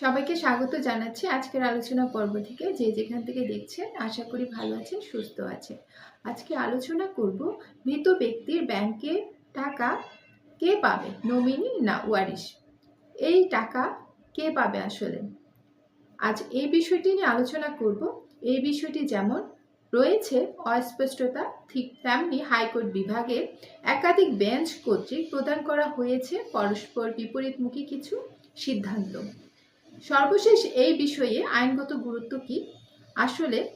সবাইকে স্বাগত জানাচ্ছি আজকের আলোচনা পর্ব থেকে। যে যেখান থেকে দেখছেন, আশা করি ভালো আছেন, সুস্থ আছেন। আজকে আলোচনা করব, মৃত ব্যক্তির ব্যাংকে টাকা কে পাবে? নমিনি না ওয়ারিশ? এই টাকা কে পাবে আসলে? আজ এই বিষয়টি নিয়ে আলোচনা করব। এই বিষয়টি যেমন রয়েছে, অস্পষ্টতা, ঠিক তেমনি হাইকোর্ট বিভাগের একাধিক বেঞ্চ কর্তৃক প্রদান করা হয়েছে। পরস্পর বিপরীতমুখী কিছু সিদ্ধান্ত। সর্বশেষ এই বিষয়ে আইনগত গুরুত্ব কি? আসলে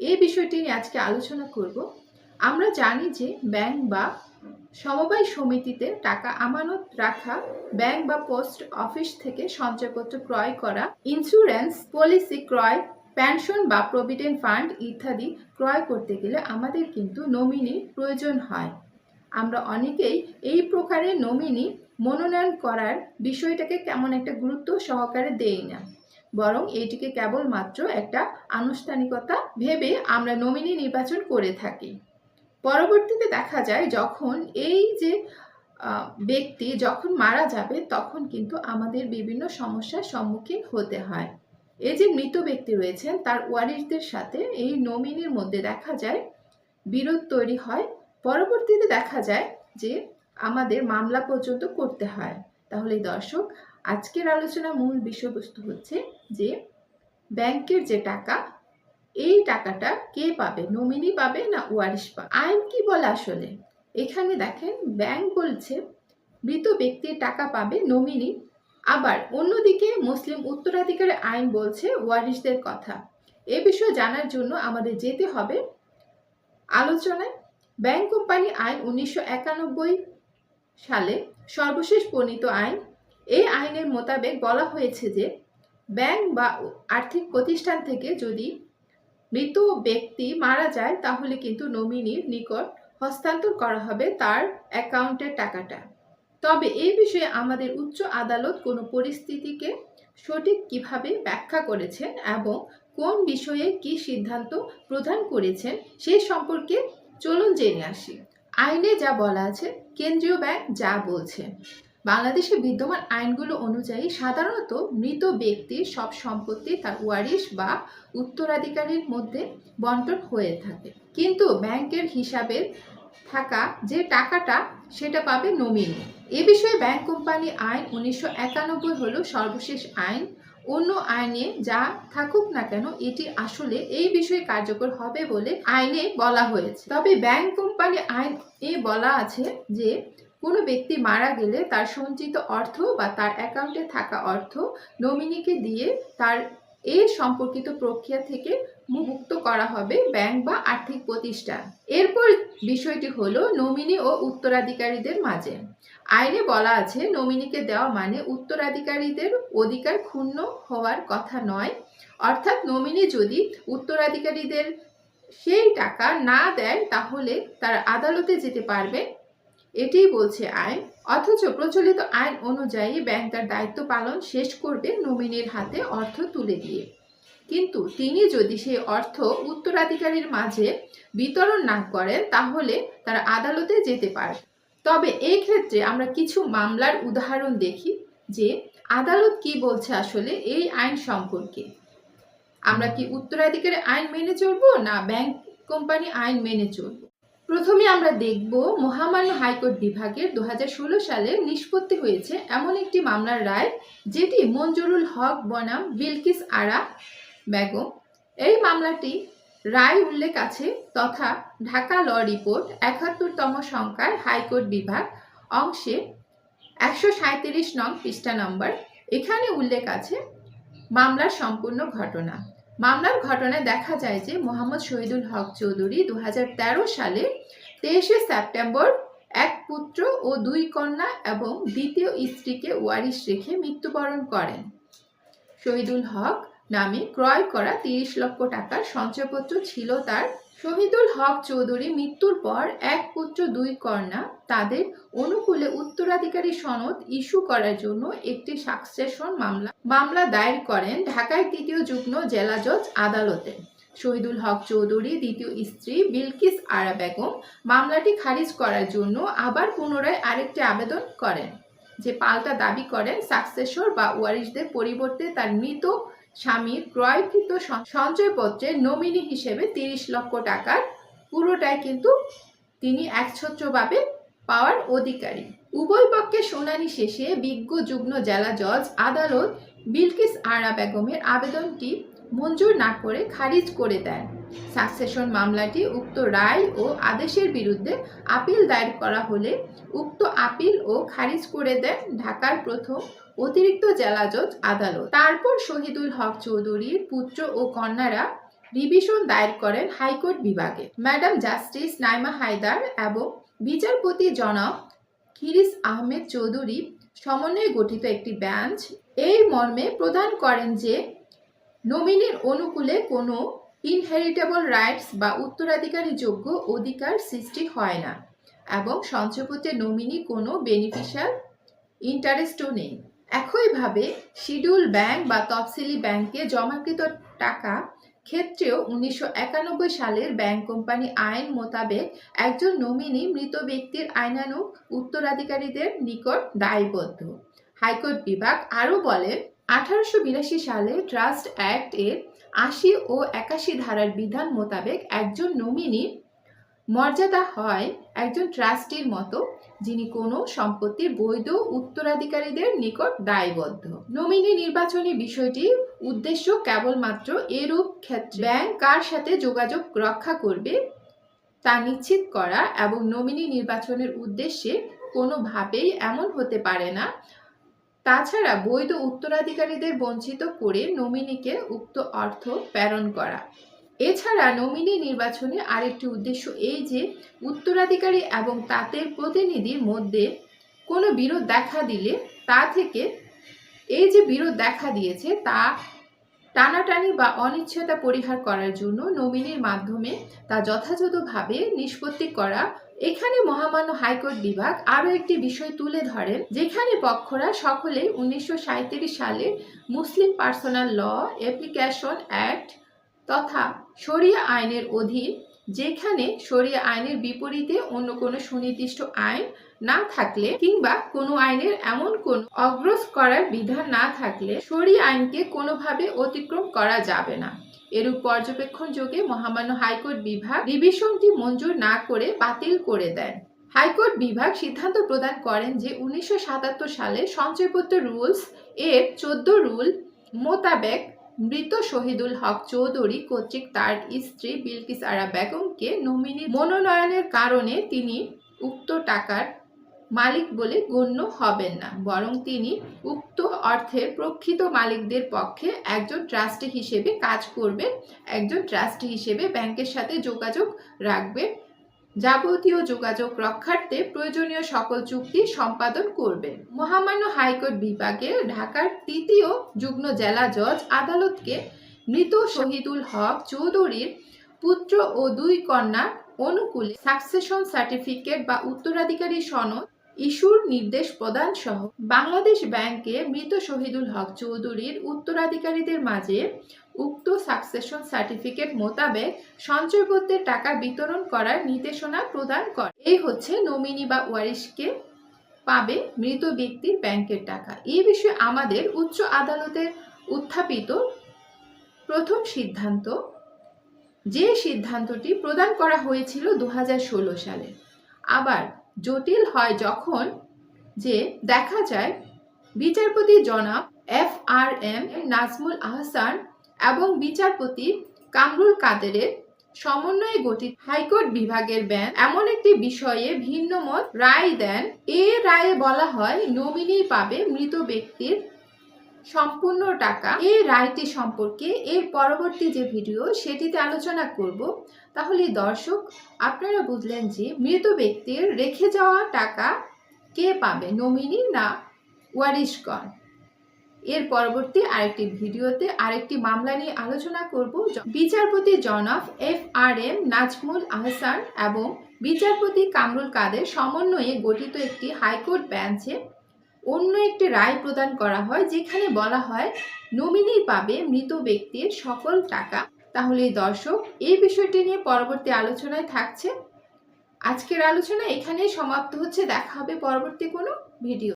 এই বিষয়টি নিয়ে আজকে আলোচনা করব। আমরা জানি যে ব্যাংক বা সমবায় সমিতিতে টাকা আমানত রাখা, ব্যাংক বা পোস্ট অফিস থেকে সঞ্চয়পত্র ক্রয় করা, ইন্স্যুরেন্স পলিসি ক্রয়, পেনশন বা প্রভিডেন্ট ফান্ড ইত্যাদি ক্রয় করতে গেলে আমাদের কিন্তু নমিনির প্রয়োজন হয়। আমরা অনেকেই এই প্রকারে নমিনি মনোনয়ন করার বিষয়টাকে কেমন একটা গুরুত্ব সহকারে দেই না। বরং এইটিকে কেবলমাত্র একটা আনুষ্ঠানিকতা ভেবে আমরা নমিনি নির্বাচন করে থাকি। পরবর্তীতে দেখা যায় যখন এই যে ব্যক্তি যখন মারা যাবে তখন কিন্তু আমাদের বিভিন্ন সমস্যার সম্মুখীন হতে হয়। এই যে মৃত ব্যক্তি রয়েছেন তার ওয়ারিশদের সাথে এই নমিনির মধ্যে দেখা যায় বিরোধ তৈরি হয় পরবর্তীতে দেখা যায় যে আমাদের মামলা পর্যন্ত করতে হয়। তাহলে দর্শক, আজকের আলোচনা মূল বিষয়বস্তু হচ্ছে যে ব্যাংকের যে টাকা, এই টাকাটা কে পাবে? নমিনি পাবে না ওয়ারিশ পাবে? আইন কি বলে আসলে? এখানে দেখেন, ব্যাংক বলছে মৃত ব্যক্তির টাকা পাবে, নমিনি। আবার অন্যদিকে মুসলিম উত্তরাধিকারের আইন বলছে ওয়ারিশদের কথা। এ বিষয়ে জানার জন্য আমাদের যেতে হবে। আলোচনায় ব্যাংক কোম্পানি আইন উনিশশো একানব্বই সালে সর্বশেষ প্রণীত আইন। এই আইনের মোতাবেক বলা হয়েছে যে, ব্যাংক বা আর্থিক প্রতিষ্ঠান থেকে যদি মৃত ব্যক্তি মারা যায়, তাহলে কিন্তু নমিনির নিকট হস্তান্তর করা হবে তার অ্যাকাউন্টের টাকাটা। তবে এই বিষয়ে আমাদের উচ্চ আদালত কোনো পরিস্থিতিকে সঠিক কীভাবে ব্যাখ্যা করেছেন এবং কোন বিষয়ে কি সিদ্ধান্ত প্রদান করেছেন সেই সম্পর্কে চলুন জেনে আসি। আইনে যা বলা আছে, কেন্দ্রীয় ব্যাংক যা বলছে। বাংলাদেশে বিদ্যমান আইনগুলো অনুযায়ী সাধারণত মৃত ব্যক্তির সব সম্পত্তি তার ওয়ারিশ বা উত্তরাধিকারীর মধ্যে বন্টন হয়ে থাকে। কিন্তু ব্যাংকের হিসাবে থাকা যে টাকাটা, সেটা পাবে নমিনি। এ বিষয়ে ব্যাংক কোম্পানি আইন উনিশশো একানব্বই হল সর্বশেষ আইন। অন্য আইনে যা থাকুক না কেন, এটি আসলে এই বিষয়ে কার্যকর হবে বলে আইনে বলা হয়েছে। তবে ব্যাংক কোম্পানি আইন এ বলা আছে যে, কোনো ব্যক্তি মারা গেলে তার সঞ্চিত অর্থ বা তার অ্যাকাউন্টে থাকা অর্থ নমিনিকে দিয়ে তার এই সম্পর্কিত প্রক্রিয়া থেকে মুক্ত করা হবে ব্যাংক বা আর্থিক প্রতিষ্ঠান। এরপর বিষয়টি হলো নমিনি ও উত্তরাধিকারীদের মাঝে। আইনে বলা আছে, নমিনিকে দেওয়া মানে উত্তরাধিকারীদের অধিকার ক্ষুণ্ণ হওয়ার কথা নয়। অর্থাৎ নমিনি যদি উত্তরাধিকারীদের সেই টাকা না দেয়, তাহলে তার আদালতে যেতে পারবে। এটাই বলছে আইন। অথচ প্রচলিত আইন অনুযায়ী ব্যাংক তার দায়িত্ব পালন শেষ করবে নমিনির হাতে অর্থ তুলে দিয়ে। কিন্তু তিনি যদি সেই অর্থ উত্তরাধিকারীর মাঝে বিতরণ না করেন, তাহলে তারা আদালতে যেতে পারে। তবে এই ক্ষেত্রে আমরা কিছু মামলার উদাহরণ দেখি যে আদালত কি বলছে আসলে এই আইন সম্পর্কে। আমরা কি উত্তরাধিকারী আইন মেনে চলবো না ব্যাংক কোম্পানি আইন মেনে চলব? প্রথমে আমরা দেখব মহামান্য হাইকোর্ট বিভাগের দু হাজার ষোলো সালে নিষ্পত্তি হয়েছে এমন একটি মামলার রায়, যেটি মঞ্জুরুল হক বনাম বিলকিস আরা বেগম এই মামলাটি রায় উল্লেখ আছে তথা ঢাকা ল রিপোর্ট একাত্তরতম সংখ্যার হাইকোর্ট বিভাগ অংশে একশো সাঁত্রিশ নং পৃষ্ঠা নম্বর। এখানে উল্লেখ আছে মামলার সম্পূর্ণ ঘটনা। মামলার ঘটনায় দেখা যায় যে মোহাম্মদ শহীদুল হক চৌধুরী দু হাজার তেরো সালে তেইশে সেপ্টেম্বর এক পুত্র ও দুই কন্যা এবং দ্বিতীয় স্ত্রীকে ওয়ারিশ রেখে মৃত্যুবরণ করেন। শহীদুল হক নামে ক্রয় করা তিরিশ লক্ষ টাকার সঞ্চয়পত্র ছিল তার। শহীদুল হক চৌধুরী মৃত্যুর পর এক পুত্র, দুই কন্যা তাদের অনুকূলে উত্তরাধিকারী সনদ ইস্যু করার জন্য একটি সাকসেশন মামলা মামলা দায়ের করেন ঢাকায় তৃতীয় যুগ্ম জেলা জজ আদালতে। শহীদুল হক চৌধুরী দ্বিতীয় স্ত্রী বিলকিস আরা বেগম মামলাটি খারিজ করার জন্য আবার পুনরায় আরেকটি আবেদন করেন, যে পাল্টা দাবি করেন সাকসেসর বা ওয়ারিশদের পরিবর্তে তার মৃত স্বামীর ক্রয়কৃত সঞ্চ- সঞ্চয়পত্রের নমিনি হিসেবে তিরিশ লক্ষ টাকার পুরোটাই কিন্তু তিনি একছত্রভাবে পাওয়ার অধিকারী। উভয় পক্ষের শুনানি শেষে বিজ্ঞ যুগ্ম জেলা জজ আদালত বিলকিস আরা বেগমের আবেদনটি মঞ্জুর না করে খারিজ করে দেন। সাকসেশন মামলাটি উক্ত রায় ও আদেশের বিরুদ্ধে আপিল দায়ের করা হলে উক্ত আপিল ও খারিজ করে দেন ঢাকার প্রথম অতিরিক্ত জেলা জজ আদালত। তারপর শহীদুল হক চৌধুরীর পুত্র ও কন্যারা রিভিশন দায়ের করেন হাইকোর্ট বিভাগে। ম্যাডাম জাস্টিস নাইমা হায়দার এবং বিচারপতি জনাব খিরিস আহমেদ চৌধুরী সমন্বয়ে গঠিত একটি বেঞ্চ এই মর্মে প্রদান করেন যে, নমিনির অনুকূলে কোনো ইনহেরিটেবল রাইটস বা উত্তরাধিকারী যোগ্য অধিকার সৃষ্টি হয় না এবং সঞ্চয়পত্রে নমিনি কোনো বেনিফিশিয়াল ইন্টারেস্টও নেই। একইভাবে শিডিউল ব্যাংক বা তফসিলি ব্যাংকে জমাকৃত টাকা ক্ষেত্রেও উনিশশো একানব্বই সালের ব্যাংক কোম্পানি আইন মোতাবেক একজন নমিনি মৃত ব্যক্তির আইনানুগ উত্তরাধিকারীদের নিকট দায়বদ্ধ। হাইকোর্ট বিভাগ আরও বলেন আঠারোশো বিরাশি সালে ট্রাস্ট অ্যাক্ট এর আশি ও একাশি ধারার বিধান মোতাবেক একজন নমিনি মর্যাদা হয় একজন ট্রাস্টির মতো যিনি কোনো সম্পত্তির বৈধ উত্তরাধিকারীদের নিকট দায়বদ্ধ। নমিনি নির্বাচনী বিষয়টি উদ্দেশ্য কেবলমাত্র এরূপ ক্ষেত্রে। ব্যাংক কার সাথে যোগাযোগ রক্ষা করবে তা নিশ্চিত করা এবং নমিনি নির্বাচনের উদ্দেশ্যে কোনোভাবেই এমন হতে পারে না। তাছাড়া বৈধ উত্তরাধিকারীদের বঞ্চিত করে নমিনিকে উক্ত অর্থ প্রেরণ করা। এছাড়া নমিনি নির্বাচনে আরেকটি উদ্দেশ্য এই যে, উত্তরাধিকারী এবং তাদের প্রতিনিধির মধ্যে কোনো বিরোধ দেখা দিলে তা থেকে এই যে বিরোধ দেখা দিয়েছে তা টানাটানি বা অনিশ্চয়তা পরিহার করার জন্য নমিনির মাধ্যমে তা যথাযথভাবে নিষ্পত্তি করা। এখানে মহামান্য হাইকোর্ট বিভাগ আরও একটি বিষয় তুলে ধরেন, যেখানে পক্ষরা সকলেই উনিশশো সালে Muslim personal law application act তথা শরিয়া আইনের অধীন যেখানে শরিয়া আইনের বিপরীতে অন্য কোনো সুনির্দিষ্ট আইন না থাকলে কিংবা কোনো আইনের এমন কোন অগ্রস করার বিধান না থাকলে শরিয়া আইনকে কোনোভাবে অতিক্রম করা যাবে না। এরূপ পর্যবেক্ষণ যোগে মহামান্য হাইকোর্ট বিভাগ রিভিশনটি মঞ্জুর না করে বাতিল করে দেন। হাইকোর্ট বিভাগ সিদ্ধান্ত প্রদান করেন যে উনিশশো সাতাত্তর সালে সঞ্চয়পত্র রুলস এর চোদ্দ রুল মোতাবেক মৃত শহীদুল হক চৌধুরী কর্তৃক তার স্ত্রী বিলকিস আরা বেগমকে নমিনি মনোনয়নের কারণে তিনি উক্ত টাকার মালিক বলে গণ্য হবেন না, বরং তিনি উক্ত অর্থের প্রকৃত মালিকদের পক্ষে একজন ট্রাস্টি হিসেবে কাজ করবেন, একজন ট্রাস্টি হিসেবে ব্যাংকের সাথে যোগাযোগ রাখবেন যাবতীয় যোগাযোগ রক্ষার্থে প্রয়োজনীয় সকল চুক্তি সম্পাদন করবেন। মহামান্য হাইকোর্ট বিভাগে ঢাকার তৃতীয় যুগ্ম জেলা জজ আদালতকে মৃত শহীদুল হক চৌধুরীর পুত্র ও দুই কন্যা অনুকূলে সাকসেশন সার্টিফিকেট বা উত্তরাধিকারী সনদ ইস্যুর নির্দেশ প্রদান সহ বাংলাদেশ ব্যাংকে মৃত শহীদুল হক চৌধুরীর উত্তরাধিকারীদের মাঝে উক্ত সাকসেশন সার্টিফিকেট মোতাবেক সঞ্চয়পত্রের টাকা বিতরণ করার নির্দেশনা প্রদান করে। এই হচ্ছে নমিনি বা ওয়ারিশকে পাবে মৃত ব্যক্তির ব্যাংকের টাকা। এই বিষয়ে আমাদের উচ্চ আদালতে উত্থাপিত প্রথম সিদ্ধান্ত, যে সিদ্ধান্তটি প্রদান করা হয়েছিল দু হাজার ষোলো সালে। আবার জটিল হয় যখন যে দেখা যায় বিচারপতি জনাব F R M Nazmul Ahsan এবং বিচারপতি কামরুল কাদেরের সমন্বয়ে গঠিত হাইকোর্ট বিভাগের ব্যান এমন একটি বিষয়ে ভিন্নমত রায় দেন। এ রায়ে বলা হয়, নমিনি পাবে মৃত ব্যক্তির সম্পূর্ণ টাকা এই রায়টি সম্পর্কে এর পরবর্তী যে ভিডিও সেটিতে আলোচনা করব। তাহলে দর্শক, আপনারা বুঝলেন যে মৃত ব্যক্তির রেখে যাওয়া টাকা কে পাবে, নমিনি না ওয়ারিশগণ? এর পরবর্তী আরেকটি ভিডিওতে আরেকটি মামলা নিয়ে আলোচনা করব। বিচারপতি জনাব F R M Nazmul Ahsan এবং বিচারপতি কামরুল কাদের সমন্বয়ে গঠিত একটি হাইকোর্ট বেঞ্চে অন্য একটি রায় প্রদান করা হয় যেখানে বলা হয় নমিনি পাবে মৃত ব্যক্তির সকল টাকা। তাহলে দর্শক, এই বিষয়টি নিয়ে পরবর্তী আলোচনায় থাকছে। আজকের আলোচনা এখানেই সমাপ্ত হচ্ছে। দেখা হবে পরবর্তী কোনো ভিডিও